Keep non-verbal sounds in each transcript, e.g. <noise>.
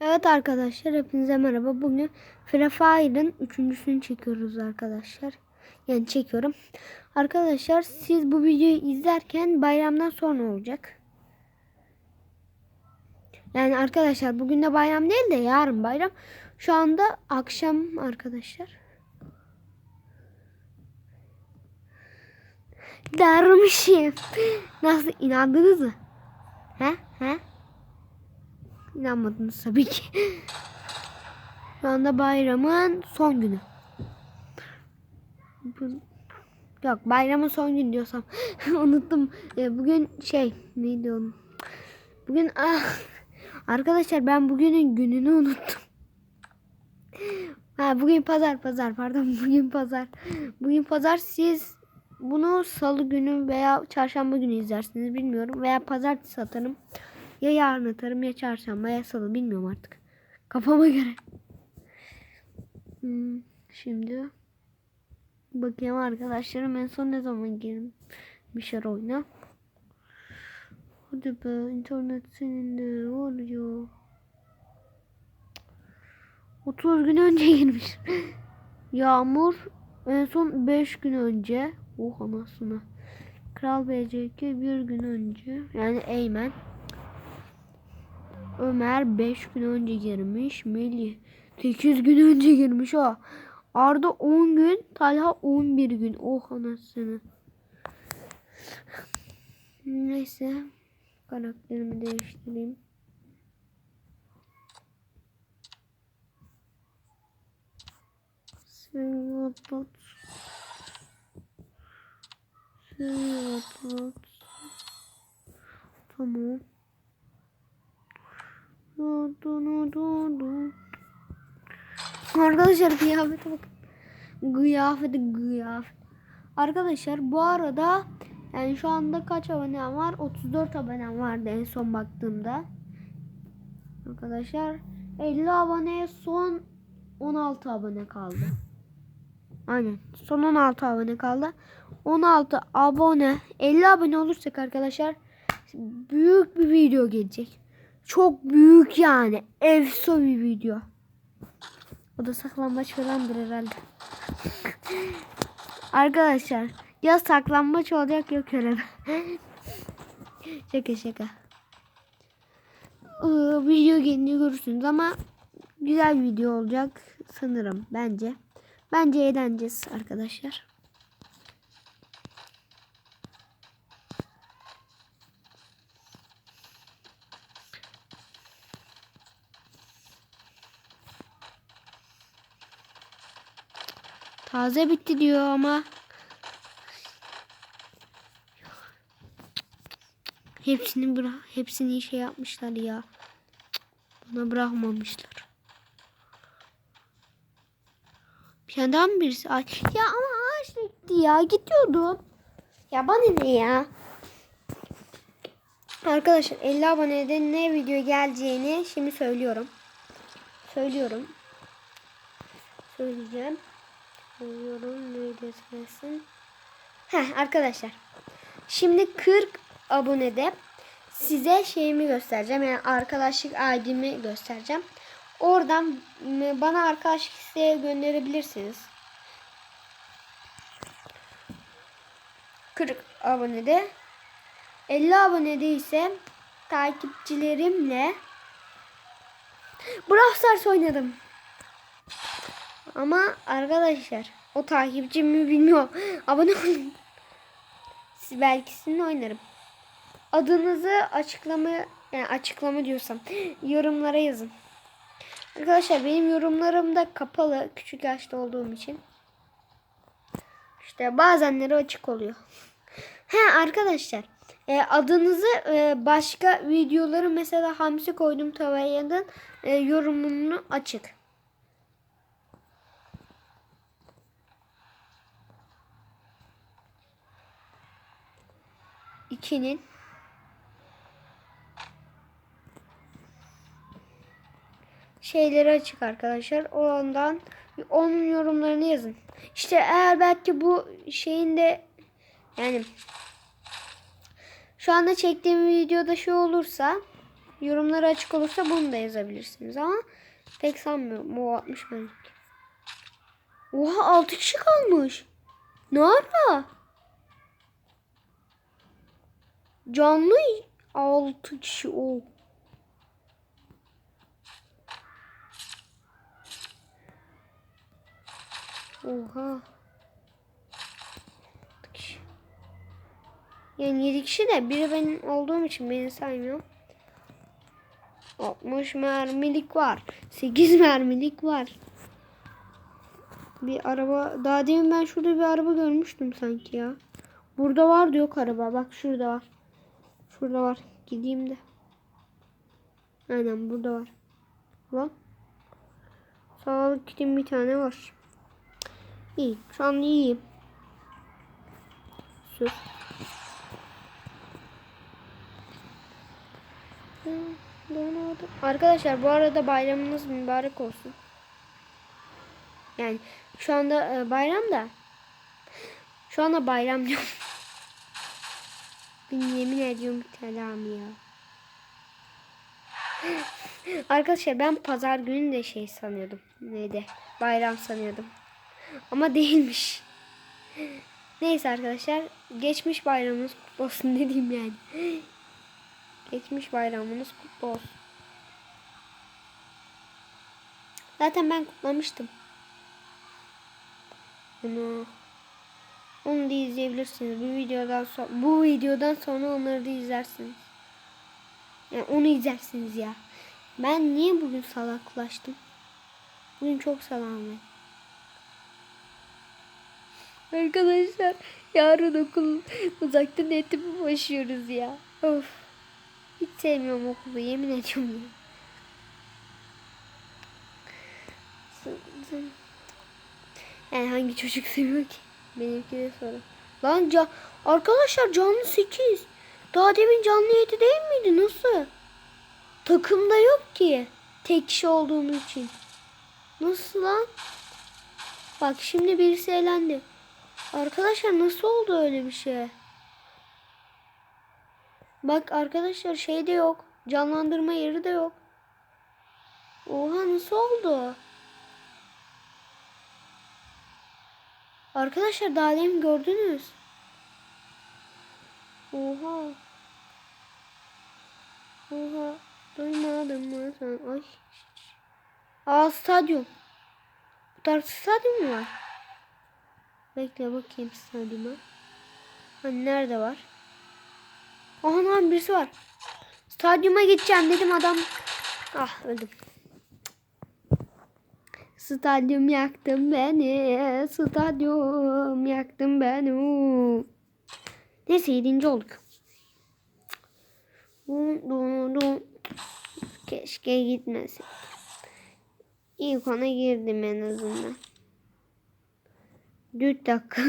Evet arkadaşlar hepinize merhaba. Bugün Free Fire'ın üçüncüsünü çekiyoruz arkadaşlar. Yani çekiyorum. Arkadaşlar siz bu videoyu izlerken bayramdan sonra olacak. Yani arkadaşlar bugün de bayram değil de yarın bayram. Şu anda akşam arkadaşlar. Dermişim. Nasıl inandınız mı? He? İnanmadınız tabii ki. Şu anda bayramın son günü. Yok bayramın son günü diyorsam <laughs> unuttum. E, Bugün şey neydi onun? Bugün ah, arkadaşlar ben bugünün gününü unuttum. Ha, bugün pazar pazar pardon <laughs> bugün pazar. Bugün pazar siz bunu salı günü veya çarşamba günü izlersiniz bilmiyorum. Veya pazartesi atarım. Ya yarın atarım ya çarşamba ya salı bilmiyorum artık. Kafama göre. Hmm, şimdi bakayım arkadaşlarım en son ne zaman girmişler oyuna. Hadi be internet senin de oluyor. 30 gün önce <laughs> girmiş. Yağmur en son 5 gün önce. Oh anasını. Kral BCK bir gün önce. Yani Eymen. Ömer 5 gün önce girmiş. Melih 8 gün önce girmiş o. Arda 10 gün. Talha 11 gün. Oh anasını. Neyse. Karakterimi değiştireyim. Sivapot. Sivapot. Tamam. Du, du, du, du, du. Arkadaşlar kıyafete bakın. Kıyafeti kıyafet. Arkadaşlar bu arada yani şu anda kaç abonem var? 34 abonem vardı en son baktığımda. Arkadaşlar 50 aboneye son 16 abone kaldı. Aynen. Son 16 abone kaldı. 16 abone 50 abone olursak arkadaşlar büyük bir video gelecek. Çok büyük yani. Efso bir video. O da saklambaç falandır herhalde. Arkadaşlar ya saklambaç olacak ya körebe. şaka şaka. Ee, video gelince görürsünüz ama güzel video olacak sanırım bence. Bence eğleneceğiz arkadaşlar. Taze bitti diyor ama. Hepsini bırak, hepsini şey yapmışlar ya. Bana bırakmamışlar. Bir tane daha mı birisi? Ay, ya ama ağaç gitti ya. Gidiyordum. Ya bana ne ya? Arkadaşlar 50 abonede ne video geleceğini şimdi söylüyorum. Söylüyorum. Söyleyeceğim. Söylüyorum. Neydi söylesin? Heh arkadaşlar. Şimdi 40 abonede size şeyimi göstereceğim. Yani arkadaşlık ID'mi göstereceğim. Oradan bana arkadaşlık isteği gönderebilirsiniz. 40 abonede 50 abonede ise takipçilerimle Brawl Stars oynadım. Ama arkadaşlar o takipçimi bilmiyor. <laughs> Abone olun. Siz belki sizinle oynarım. Adınızı açıklama yani açıklama diyorsam <gasps> yorumlara yazın. Arkadaşlar benim yorumlarım da kapalı küçük yaşta olduğum için. İşte bazenleri açık oluyor. <laughs> He arkadaşlar e, adınızı e, başka videoları mesela hamsi koydum tavaya e, yorumunu açık. 2'nin şeyleri açık arkadaşlar. Ondan onun yorumlarını yazın. İşte eğer belki bu şeyin de yani şu anda çektiğim videoda şu olursa Yorumları açık olursa bunu da yazabilirsiniz ama pek sanmıyorum. O 60 benlik. Oha 6 kişi kalmış. Ne ara? Canlı 6 kişi o. Oha. Yani 7 kişi de biri benim olduğum için beni saymıyorum. 60 mermilik var. 8 mermilik var. Bir araba daha demin ben şurada bir araba görmüştüm sanki ya. Burada var yok araba. Bak şurada var. Şurada var. Gideyim de. Aynen burada var. Bak. Sağlık kitim bir tane var. İyi. Şu an iyiyim. Sür. Arkadaşlar bu arada bayramınız mübarek olsun. Yani şu anda e, bayram da şu anda bayram diyorum. Ben yemin ediyorum selam ya. <laughs> Arkadaşlar ben pazar günü de şey sanıyordum. Neydi? Bayram sanıyordum. Ama değilmiş. <laughs> Neyse arkadaşlar. Geçmiş bayramınız kutlu olsun <laughs> ne diyeyim yani. Geçmiş bayramınız kutlu olsun. Zaten ben kutlamıştım. Bunu onu da izleyebilirsiniz. Bu videodan sonra bu videodan sonra onları da izlersiniz. Yani onu izlersiniz ya. Ben niye bugün salaklaştım? Bugün çok salam ben. Arkadaşlar yarın okul uzaktan eğitimi başlıyoruz ya. Of. Hiç sevmiyorum okulu yemin ediyorum ya. Yani hangi çocuk seviyor ki? Benimki soru. Lan ca arkadaşlar canlı 8. Daha demin canlı 7 değil miydi? Nasıl? Takımda yok ki. Tek kişi olduğumuz için. Nasıl lan? Bak şimdi birisi elendi. Arkadaşlar nasıl oldu öyle bir şey? Bak arkadaşlar şey de yok. Canlandırma yeri de yok. Oha nasıl oldu? Arkadaşlar daha demin gördünüz. Oha. Oha. Duymadım mı sen? Ay. Aa stadyum. Bu tarz stadyum mu var? Bekle bakayım stadyuma. Hani nerede var? Aha lan birisi var. Stadyuma gideceğim dedim adam. Ah öldüm. Stadyum yaktın beni. Stadyum yaktın beni. Neyse yedinci olduk. Keşke gitmesin. İlk ona girdim en azından. 4 dakika.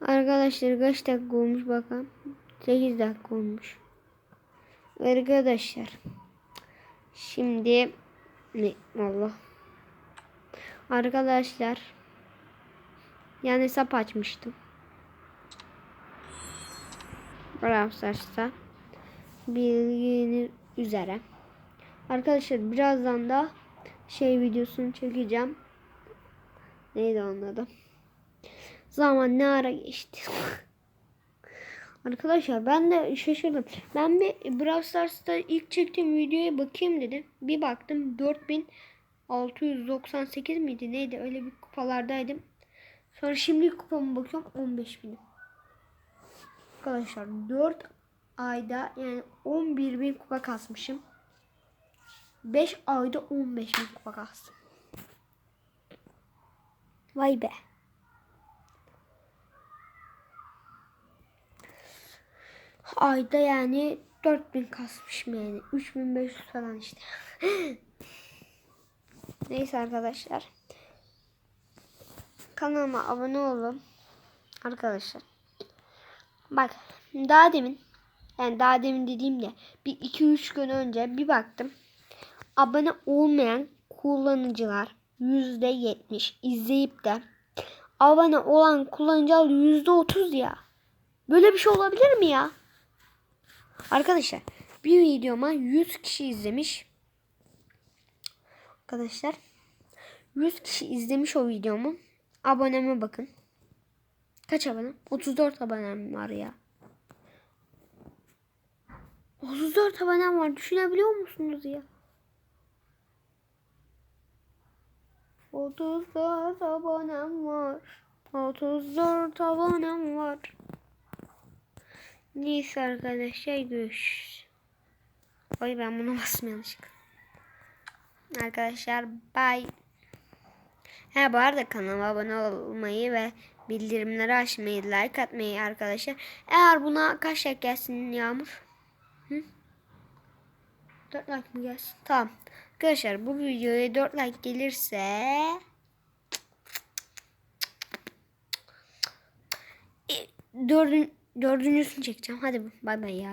Arkadaşlar kaç dakika olmuş bakalım. 8 dakika olmuş. Arkadaşlar. Şimdi ne Allah. Arkadaşlar. Yani hesap açmıştım. Brawl Stars'ta. Bilginiz üzere. Arkadaşlar birazdan da şey videosunu çekeceğim. Neydi onun adı? Zaman ne ara geçti. <laughs> Arkadaşlar ben de şaşırdım. Ben bir Brawl Stars'ta ilk çektiğim videoya bakayım dedim. Bir baktım 4698 miydi neydi öyle bir kupalardaydım. Sonra şimdi kupama bakıyorum 15 bin. Arkadaşlar 4 ayda yani 11 bin kupa kasmışım. 5 ayda 15 bin kupa kastım. Vay be. Ayda yani 4000 kasmışım yani. 3500 falan işte. <gasps> Neyse arkadaşlar. Kanalıma abone olun. Arkadaşlar. Bak daha demin yani daha demin dediğimde bir 2-3 gün önce bir baktım. Abone olmayan kullanıcılar %70 izleyip de abone olan kullanıcılar %30 ya. Böyle bir şey olabilir mi ya? Arkadaşlar bir videoma 100 kişi izlemiş. Arkadaşlar 100 kişi izlemiş o videomu. Aboneme bakın. Kaç abone? 34 abonem var ya. 34 abonem var. Düşünebiliyor musunuz ya? 34 abonem var. 34 abonem var. Neyse arkadaşlar görüşürüz. Oy ben bastım yanlışlıkla. Arkadaşlar bye. Ha bu arada kanalıma abone olmayı ve bildirimleri açmayı, like atmayı arkadaşlar. Eğer buna kaç like gelsin Yağmur? Hı? 4 like mi gelsin? Tamam. Arkadaşlar bu videoya 4 like gelirse dördün, dördüncüsünü çekeceğim. Hadi bay bay ya.